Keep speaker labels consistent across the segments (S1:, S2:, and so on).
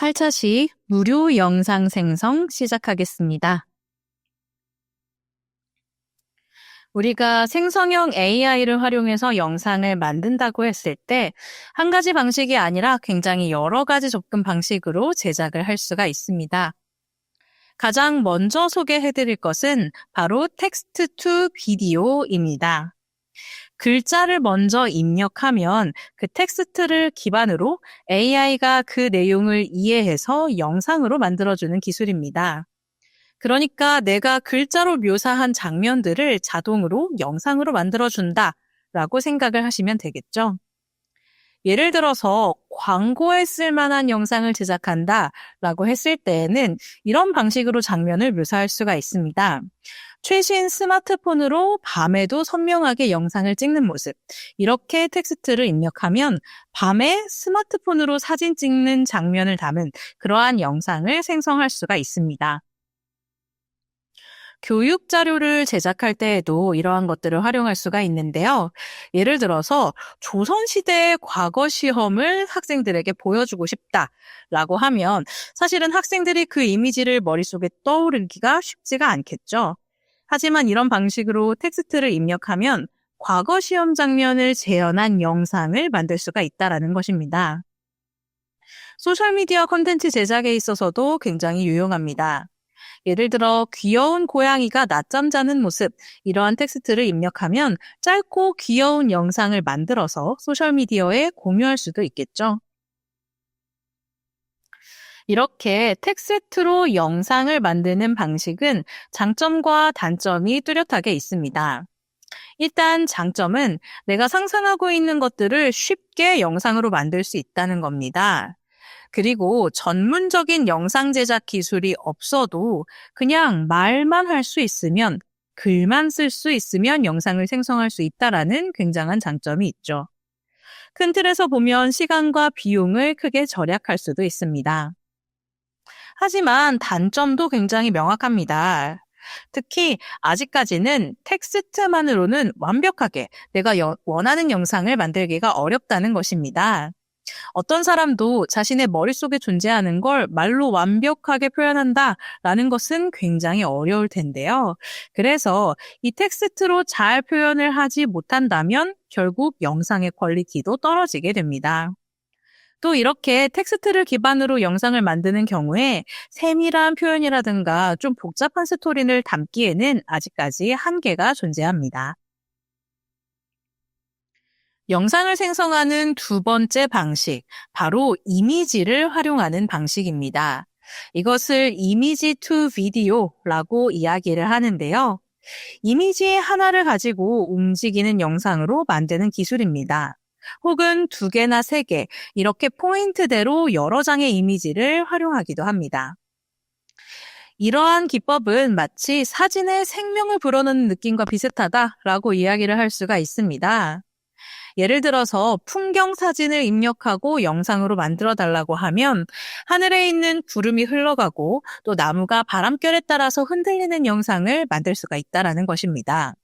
S1: 8차 시 무료 영상 생성 시작하겠습니다. 우리가 생성형 AI를 활용해서 영상을 만든다고 했을 때 한 가지 방식이 아니라 굉장히 여러 가지 접근 방식으로 제작을 할 수가 있습니다. 가장 먼저 소개해 드릴 것은 바로 텍스트 투 비디오입니다. 글자를 먼저 입력하면 그 텍스트를 기반으로 AI가 그 내용을 이해해서 영상으로 만들어주는 기술입니다. 그러니까 내가 글자로 묘사한 장면들을 자동으로 영상으로 만들어준다 라고 생각을 하시면 되겠죠. 예를 들어서 광고에 쓸만한 영상을 제작한다 라고 했을 때에는 이런 방식으로 장면을 묘사할 수가 있습니다. 최신 스마트폰으로 밤에도 선명하게 영상을 찍는 모습. 이렇게 텍스트를 입력하면 밤에 스마트폰으로 사진 찍는 장면을 담은 그러한 영상을 생성할 수가 있습니다. 교육 자료를 제작할 때에도 이러한 것들을 활용할 수가 있는데요. 예를 들어서 조선시대의 과거 시험을 학생들에게 보여주고 싶다라고 하면 사실은 학생들이 그 이미지를 머릿속에 떠오르기가 쉽지가 않겠죠. 하지만 이런 방식으로 텍스트를 입력하면 과거 시험 장면을 재현한 영상을 만들 수가 있다라는 것입니다. 소셜미디어 콘텐츠 제작에 있어서도 굉장히 유용합니다. 예를 들어 귀여운 고양이가 낮잠 자는 모습 이러한 텍스트를 입력하면 짧고 귀여운 영상을 만들어서 소셜미디어에 공유할 수도 있겠죠. 이렇게 텍스트로 영상을 만드는 방식은 장점과 단점이 뚜렷하게 있습니다. 일단 장점은 내가 상상하고 있는 것들을 쉽게 영상으로 만들 수 있다는 겁니다. 그리고 전문적인 영상 제작 기술이 없어도 그냥 말만 할 수 있으면 글만 쓸 수 있으면 영상을 생성할 수 있다라는 굉장한 장점이 있죠. 큰 틀에서 보면 시간과 비용을 크게 절약할 수도 있습니다. 하지만 단점도 굉장히 명확합니다. 특히 아직까지는 텍스트만으로는 완벽하게 내가 원하는 영상을 만들기가 어렵다는 것입니다. 어떤 사람도 자신의 머릿속에 존재하는 걸 말로 완벽하게 표현한다라는 것은 굉장히 어려울 텐데요. 그래서 이 텍스트로 잘 표현을 하지 못한다면 결국 영상의 퀄리티도 떨어지게 됩니다. 또 이렇게 텍스트를 기반으로 영상을 만드는 경우에 세밀한 표현이라든가 좀 복잡한 스토리를 담기에는 아직까지 한계가 존재합니다. 영상을 생성하는 두 번째 방식, 바로 이미지를 활용하는 방식입니다. 이것을 이미지 투 비디오라고 이야기를 하는데요. 이미지 하나를 가지고 움직이는 영상으로 만드는 기술입니다. 혹은 두 개나 세 개, 이렇게 포인트대로 여러 장의 이미지를 활용하기도 합니다. 이러한 기법은 마치 사진에 생명을 불어넣는 느낌과 비슷하다라고 이야기를 할 수가 있습니다. 예를 들어서 풍경 사진을 입력하고 영상으로 만들어 달라고 하면 하늘에 있는 구름이 흘러가고 또 나무가 바람결에 따라서 흔들리는 영상을 만들 수가 있다라는 것입니다.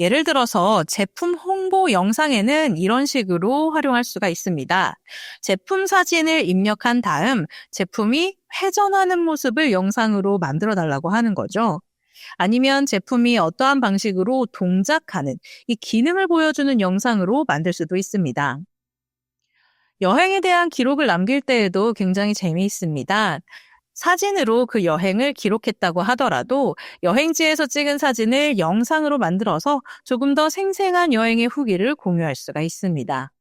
S1: 예를 들어서 제품 홍보 영상에는 이런 식으로 활용할 수가 있습니다. 제품 사진을 입력한 다음 제품이 회전하는 모습을 영상으로 만들어 달라고 하는 거죠. 아니면 제품이 어떠한 방식으로 동작하는 이 기능을 보여주는 영상으로 만들 수도 있습니다. 여행에 대한 기록을 남길 때에도 굉장히 재미있습니다. 사진으로 그 여행을 기록했다고 하더라도 여행지에서 찍은 사진을 영상으로 만들어서 조금 더 생생한 여행의 후기를 공유할 수가 있습니다.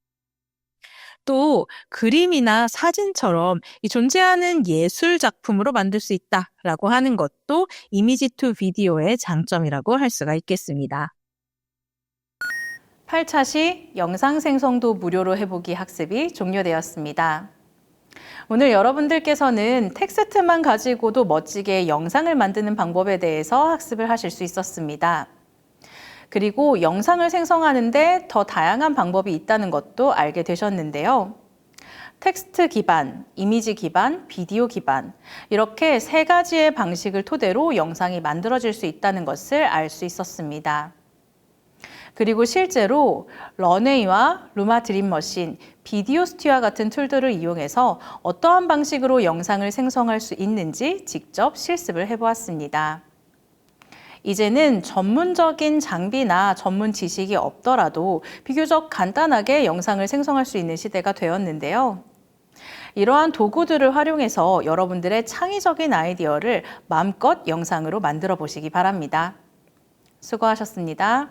S1: 또 그림이나 사진처럼 존재하는 예술 작품으로 만들 수 있다라고 하는 것도 이미지 투 비디오의 장점이라고 할 수가 있겠습니다. 8차 시 영상 생성도 무료로 해보기 학습이 종료되었습니다. 오늘 여러분들께서는 텍스트만 가지고도 멋지게 영상을 만드는 방법에 대해서 학습을 하실 수 있었습니다. 그리고 영상을 생성하는데 더 다양한 방법이 있다는 것도 알게 되셨는데요. 텍스트 기반, 이미지 기반, 비디오 기반 이렇게 세 가지의 방식을 토대로 영상이 만들어질 수 있다는 것을 알 수 있었습니다. 그리고 실제로 런웨이와 루마 드림머신, 비디오 스튜와 같은 툴들을 이용해서 어떠한 방식으로 영상을 생성할 수 있는지 직접 실습을 해보았습니다. 이제는 전문적인 장비나 전문 지식이 없더라도 비교적 간단하게 영상을 생성할 수 있는 시대가 되었는데요. 이러한 도구들을 활용해서 여러분들의 창의적인 아이디어를 마음껏 영상으로 만들어 보시기 바랍니다. 수고하셨습니다.